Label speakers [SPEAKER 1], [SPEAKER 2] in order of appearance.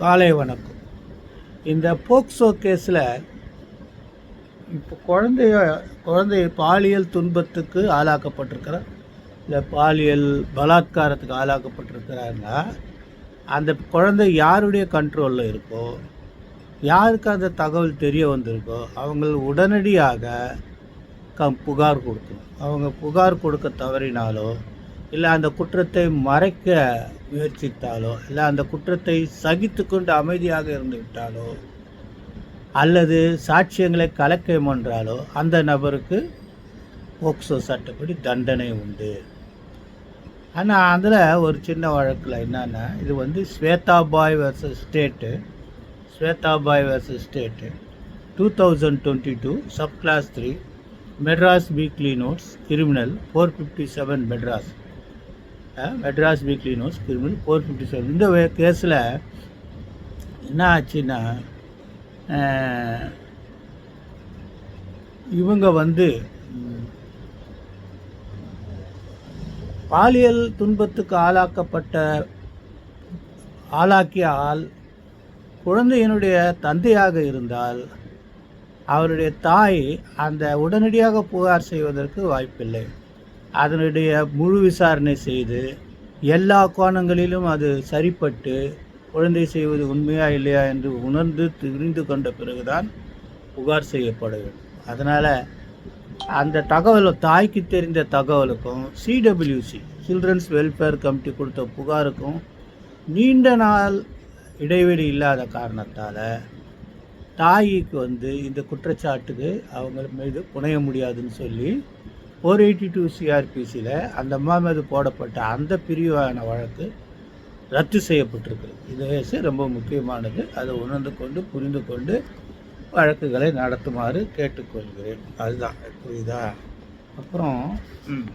[SPEAKER 1] காலை வணக்கம். இந்த போக்சோ கேஸில் இப்போ குழந்தைய குழந்தை பாலியல் துன்பத்துக்கு ஆளாக்கப்பட்டிருக்கிற இல்லை பாலியல் பலாத்காரத்துக்கு ஆளாக்கப்பட்டிருக்கிறாருன்னா அந்த குழந்தை யாருடைய கண்ட்ரோலில் இருக்கோ யாருக்கு அந்த தகவல் தெரிய வந்திருக்கோ அவங்க உடனடியாக க புகார் கொடுக்கணும். அவங்க புகார் கொடுக்க தவறினாலோ இல்லை அந்த குற்றத்தை மறைக்க முயற்சித்தாலோ இல்லை அந்த குற்றத்தை சகித்து கொண்டு அமைதியாக இருந்து விட்டாலோ அல்லது சாட்சியங்களை கலக்க என்றாலோ அந்த நபருக்கு போக்சோ சட்டப்படி தண்டனை உண்டு. ஆனால் அதில் ஒரு சின்ன வழக்கில் என்னென்னா இது வந்து Shweta Bai versus state Shweta Bai versus state two thousand twenty two sub class three Madras weekly notes criminal four fifty seven Madras Madras weekly news criminal four fifty seven. இந்த கேஸில் என்ன ஆச்சுன்னா இவங்க வந்து பாலியல் துன்பத்துக்கு ஆளாக்கப்பட்ட ஆளாக்கிய ஆள் குழந்தையினுடைய தந்தையாக இருந்தால் அவருடைய தாய் அந்த உடனடியாக புகார் செய்வதற்கு வாய்ப்பில்லை. அதனுடைய முழு விசாரணை செய்து எல்லா கோணங்களிலும் அது சரிப்பட்டு குழந்தை செய்வது உண்மையா இல்லையா என்று உணர்ந்து தெரிந்து கொண்ட பிறகுதான் புகார் செய்யப்பட வேண்டும் அதனால் அந்த தகவல் தாய்க்கு தெரிந்த தகவலுக்கும் சிடபிள்யூசி சில்ட்ரன்ஸ் வெல்ஃபேர் கமிட்டி கொடுத்த புகாருக்கும் நீண்ட நாள் இடைவெளி இல்லாத காரணத்தால் தாய்க்கு வந்து இந்த குற்றச்சாட்டுக்கு அவங்க மீது புனைய முடியாதுன்னு சொல்லி ஃபோர் எயிட்டி டூ சிஆர்பிசியில் அந்த அம்மா மீது போடப்பட்ட அந்த பிரிவான வழக்கு ரத்து செய்யப்பட்டிருக்கிறது இது வயசு ரொம்ப முக்கியமானது. அதை உணர்ந்து கொண்டு புரிந்து கொண்டு வழக்குகளை நடத்துமாறு கேட்டுக்கொள்கிறேன். அதுதான். புரியுதா? அப்புறம் ம்.